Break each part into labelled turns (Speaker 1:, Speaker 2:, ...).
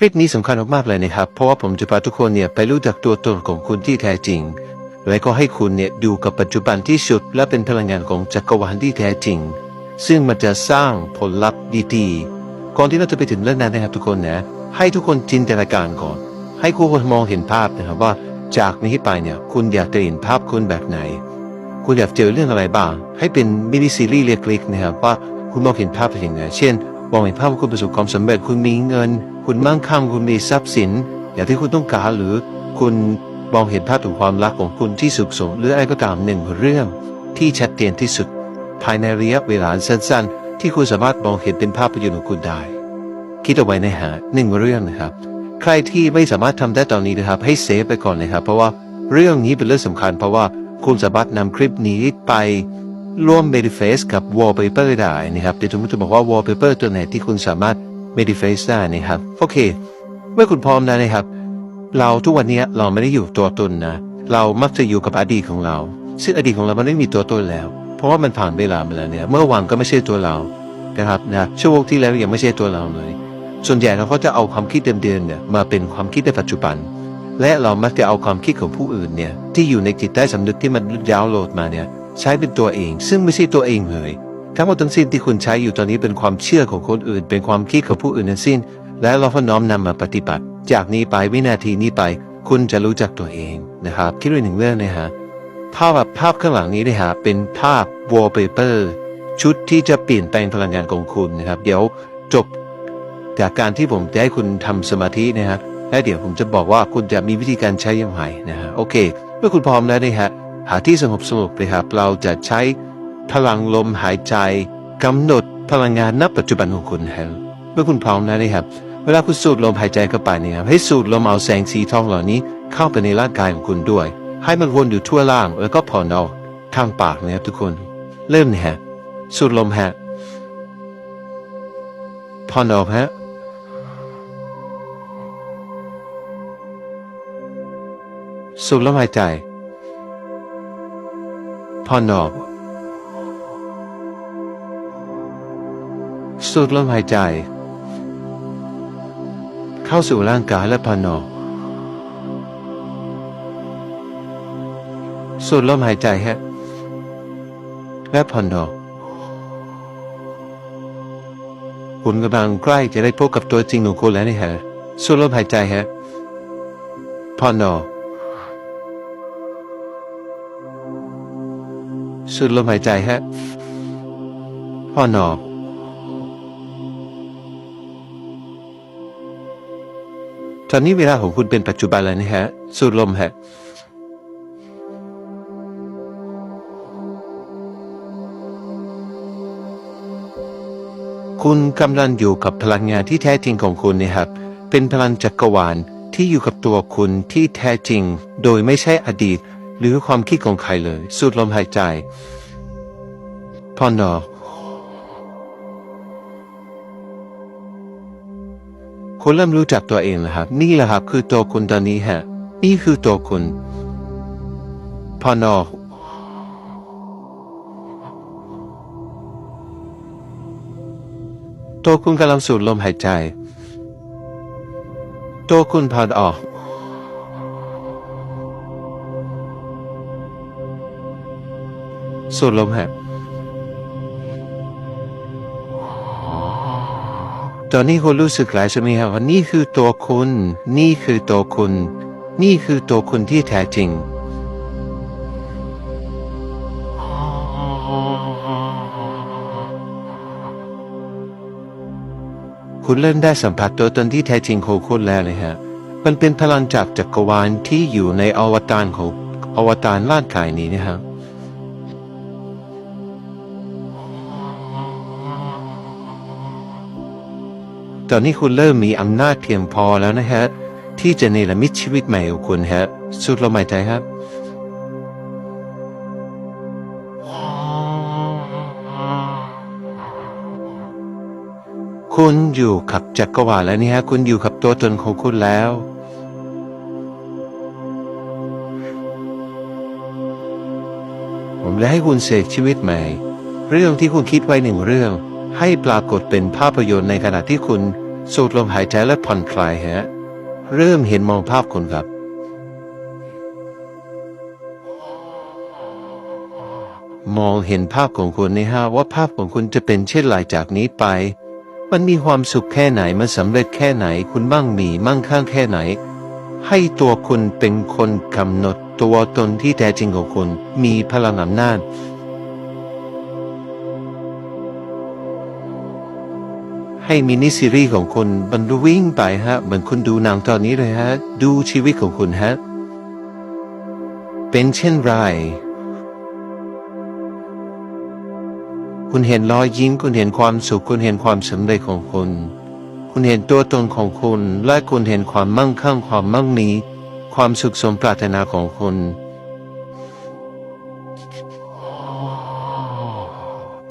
Speaker 1: คลิปนี้สำคัญมากๆเลยนะครับ เพราะว่าผมจะพาทุกคนเนี่ยไปรู้จักตัวตนของคุณที่แท้จริง และก็ให้คุณเนี่ยดูกับปัจจุบันที่สุด และเป็นพลังงานของจักรวาลที่แท้จริง ซึ่งมันจะสร้างผลลัพธ์ดีๆก่อนที่เราจะไปถึงเรื่องนั้นนะครับทุกคนนะให้ทุกคนจินตนาการก่อน ให้ทุกคนมองเห็นภาพนะครับว่าจากนี้ไปเนี่ยคุณอยากจะเห็นภาพคุณแบบไหน คุณอยากเจอเรื่องอะไรบ้าง ให้เป็นมินิซีรีส์เล็กๆนะครับว่าคุณมองเห็นภาพเป็นยังไงเช่น มองเห็นภาพว่าคุณประสบความสำเร็จคุณมีเงิน คุณมั่งคั่งคุณมีทรัพย์สิน อย่างที่คุณต้องการหรือคุณมองเห็นภาพถึงความรักของคุณที่สุขสมหรืออะไรก็ตามหนึ่งเรื่อง ที่ชัดเจนที่สุด ภายในระยะเวลาสั้นๆ ที่คุณสามารถมองเห็นเป็นภาพประโยชน์ของคุณได้ คิดเอาไว้นะฮะหนึ่งเรื่องนะครับ ใครที่ไม่สามารถทำได้ตอนนี้นะครับ ให้เซฟไปก่อนนะครับ เพราะว่าเรื่องนี้เป็นเรื่องสำคัญ เพราะว่าคุณสามารถนำคลิปนี้ไป ร่วม manifest กับ wallpaper ได้นะครับเดี๋ยวผมจะบอกว่า wallpaper ตัวไหนที่คุณสามารถ manifest ได้นะครับโอเค เมื่อคุณพร้อมแล้วนะครับ เราทุกวันนี้เราไม่ได้อยู่ตัวตนนะ เรามักจะอยู่กับอดีตของเรา ซึ่งอดีตของเรามันไม่มีตัวตนแล้ว เพราะว่ามันผ่านเวลามาแล้วเนี่ยเมื่อวานก็ไม่ใช่ตัวเรานะครับนะชั่วโมงที่แล้วยังไม่ใช่ตัวเราเลย ส่วนใหญ่เราก็จะเอาความคิดเดิมๆเนี่ยมาเป็นความคิดในปัจจุบัน และเรามักจะเอาความคิดของผู้อื่นเนี่ยที่อยู่ในจิตใต้สำนึกที่มันดาวโหลดมาเนี่ย ใช้เป็นตัวเอง ซึ่งไม่ใช่ตัวเองเลยทั้งหมดทั้งสิ้นที่คุณใช้อยู่ตอนนี้เป็นความเชื่อของคนอื่น เป็นความคิดของผู้อื่นทั้งสิ้น และเราก็น้อมนำมาปฏิบัติ จากนี้ไปวินาทีนี้ไป คุณจะรู้จักตัวเองนะครับคิดด้วยหนึ่งเรื่องนะฮะภาพภาพข้างหลังนี้นะฮะเป็นภาพ wallpaper ชุดที่จะเปลี่ยนแปลงพลังงานของคุณนะครับ เดี๋ยวจบจากการที่ผมจะให้คุณทำสมาธินะฮะและเดี๋ยวผมจะบอกว่าคุณจะมีวิธีการใช้ย่างไรนะฮะโอเค เมื่อคุณพร้อมแล้วนะฮะ หาที่สงบสงบเลยครับ เราจะใช้พลังลมหายใจกำหนดพลังงานณปัจจุบันของคุณครับเมื่อคุณพร้อมแล้วนะครับ เวลาคุณสูดลมหายใจเข้าไปเนี่ยครับให้สูดลมเอาแสงสีทองเหล่านี้ เข้าไปในร่างกายของคุณด้วย ให้มันวนอยู่ทั่วร่างแล้วก็ผ่อนออกทางปากนะครับทุกคน เริ่มนะฮะสูดลมฮะผ่อนออกฮะสูดลมหายใจ ผ่อนออกสูดลมหายใจ เข้าสู่ร่างกายและผ่อนออกสูดลมหายใจฮะและผ่อนออกคุณกำลังใกล้จะได้พบกับตัวจริงของคุณแล้วนี่ฮะสูดลมหายใจฮะผ่อนออก สูดลมหายใจฮะผ่อนอตอนนี้เวลาของคุณเป็นปัจจุบันแล้วนะฮะ สูดลมฮะคุณกำลังอยู่กับพลังงานที่แท้จริงของคุณนะครับ เป็นพลังจักรวาลที่อยู่กับตัวคุณที่แท้จริง โดยไม่ใช่อดีต หรือความคิดของใครเลย สูดลมหายใจผ่อนอคุณเริ่มรู้จักตัวเองแล้วครับ นี่แหละครับ คือตัวคุณตอนนี้ฮะ นี่คือตัวคุณผ่อนอตัวคุณกำลังสูดลมหายใจ ตัวคุณผ่อนออก สูดลมหายตอนนี้คุณรู้สึกหลายใช่ไหมครับว่านี่คือตัวคุณ นี่คือตัวคุณ นี่คือตัวคุณที่แท้จริง คุณเริ่มได้สัมผัสตัวตนที่แท้จริงของคุณแล้วเลยฮะมันเป็นพลังจากจักรวาลที่อยู่ในอวตารของอวตารร่างกายนี้นะครับ ตอนนี้คุณเริ่มมีอำนาจเพียงพอแล้วนะฮะ ที่จะเนรมิตชีวิตใหม่ของคุณฮะ สุดลมหายใจครับคุณอยู่กับจักรวาลแล้วนี่ฮะ คุณอยู่กับตัวตนของคุณแล้ว ผมจะให้คุณเสกชีวิตใหม่ เรื่องที่คุณคิดไว้หนึ่งเรื่อง ให้ปรากฏเป็นภาพยนตร์ในขณะที่คุณสูดลมหายใจและผ่อนคลายฮะ เริ่มเห็นมองภาพคุณครับ มองเห็นภาพของคุณนะฮะว่าภาพของคุณจะเป็นเช่นไรจากนี้ไป มันมีความสุขแค่ไหน มันสำเร็จแค่ไหน คุณมั่งมีมั่งคั่งแค่ไหน ให้ตัวคุณเป็นคนกำหนดตัวตนที่แท้จริงของคุณ มีพลังอำนาจ ให้มินิซีรีส์ของคุณมันวิ่งไปฮะเหมือนคุณดูหนังตอนนี้เลยฮะ ดูชีวิตของคุณฮะ เป็นเช่นไร คุณเห็นรอยยิ้ม คุณเห็นความสุข คุณเห็นความสำเร็จของคุณคุณเห็นตัวตนของคุณ และคุณเห็นความมั่งคั่งความมั่งมี ความสุขสมปรารถนาของคุณ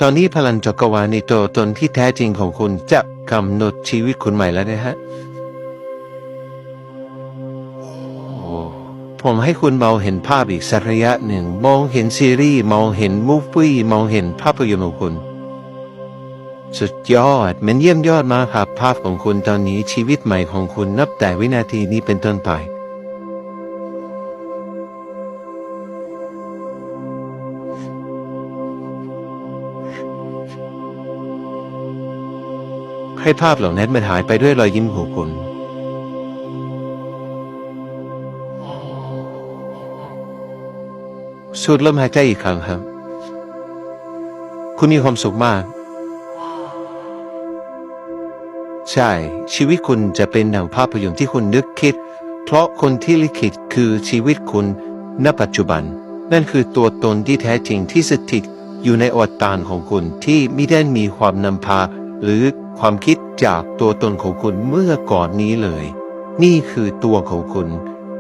Speaker 1: ตอนนี้พลังจักรวาลในตัวตนที่แท้จริงของคุณจะกำหนดชีวิตคุณใหม่แล้วนะฮะผมให้คุณมองเห็นภาพอีกสักระยะหนึ่ง มองเห็นซีรีส์มองเห็นมูฟวี่มองเห็นภาพยนตร์ของคุณ สุดยอดมันเยี่ยมยอดมากครับภาพของคุณตอนนี้ชีวิตใหม่ของคุณนับแต่วินาทีนี้เป็นต้นไป ให้ภาพเหล่านั้นมันหายไปด้วยรอยยิ้มของคุณสูดลมหายใจอีกครั้งครับ คุณมีความสุขมาก ใช่ ชีวิตคุณจะเป็นหนังภาพยนตร์ที่คุณนึกคิด เพราะคนที่ลิขิตคือชีวิตคุณณปัจจุบัน นั่นคือตัวตนที่แท้จริงที่สถิตอยู่ในอวตารของคุณที่ไม่ได้มีความนำพา หรือความคิดจากตัวตนของคุณเมื่อก่อนนี้เลย นี่คือตัวของคุณ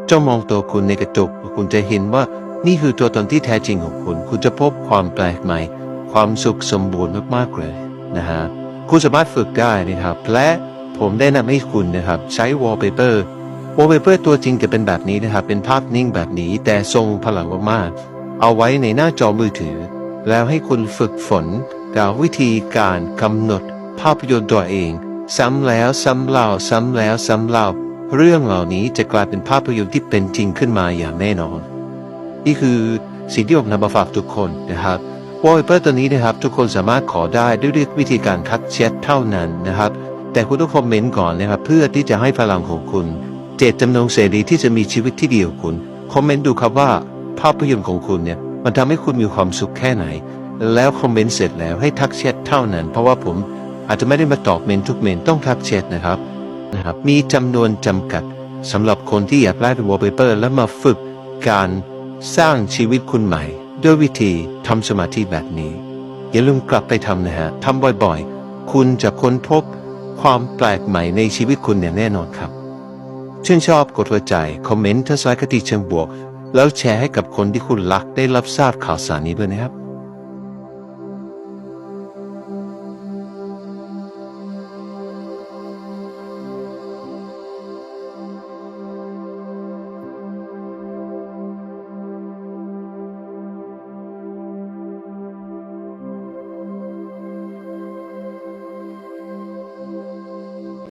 Speaker 1: เจ้ามองตัวคุณในกระจกคุณจะเห็นว่านี่คือตัวตนที่แท้จริงของคุณ คุณจะพบความแปลกใหม่ ความสุขสมบูรณ์มากๆเลยนะฮะคุณสามารถฝึกได้นะครับ และผมได้นำให้คุณนะครับ ใช้ wallpaper wallpaper ตัวจริงจะเป็นแบบนี้นะครับ เป็นภาพนิ่งแบบนี้ แต่ทรงพลังมากๆเอาไว้ในหน้าจอมือถือ แล้วให้คุณฝึกฝนกับวิธีการกำหนด ภาพยนตร์ตัวเอง ซ้ำแล้วซ้ำเล่าซ้ำแล้วซ้ำเล่า เรื่องเหล่านี้จะกลายเป็นภาพยนตร์ที่เป็นจริงขึ้นมาอย่างแน่นอน นี่คือสิ่งที่ผมนำมาฝากทุกคนนะครับวอลเปอร์ตัวนี้นะครับ ทุกคนสามารถขอได้ด้วยวิธีการทักแชทเท่านั้นนะครับ แต่คุณต้องคอมเมนต์ก่อนนะครับ เพื่อที่จะให้พลังของคุณ เจตจำนงเสรีที่จะมีชีวิตที่ดีของคุณ คอมเมนต์ดูครับว่าภาพยนตร์ของคุณเนี่ยมันทำให้คุณมีความสุขแค่ไหน แล้วคอมเมนต์เสร็จแล้วให้ทักแชทเท่านั้น เพราะว่าผม อาจจะไม่ได้มาตอบเมนทุกเมนต้องทักแชทนะครับนะครับ มีจำนวนจำกัดสำหรับคนที่อยากได้เป็นวอลเปเปอร์แล้วมาฝึกการสร้างชีวิตคุณใหม่ ด้วยวิธีทำสมาธิแบบนี้ อย่าลืมกลับไปทำนะฮะทำบ่อยๆ คุณจะค้นพบความแปลกใหม่ในชีวิตคุณอย่างแน่นอนครับชื่นชอบกดหัวใจ คอมเมนต์ทัศนคติเชิงบวก แล้วแชร์ให้กับคนที่คุณรักได้รับทราบข่าวสารนี้ด้วยนะครับ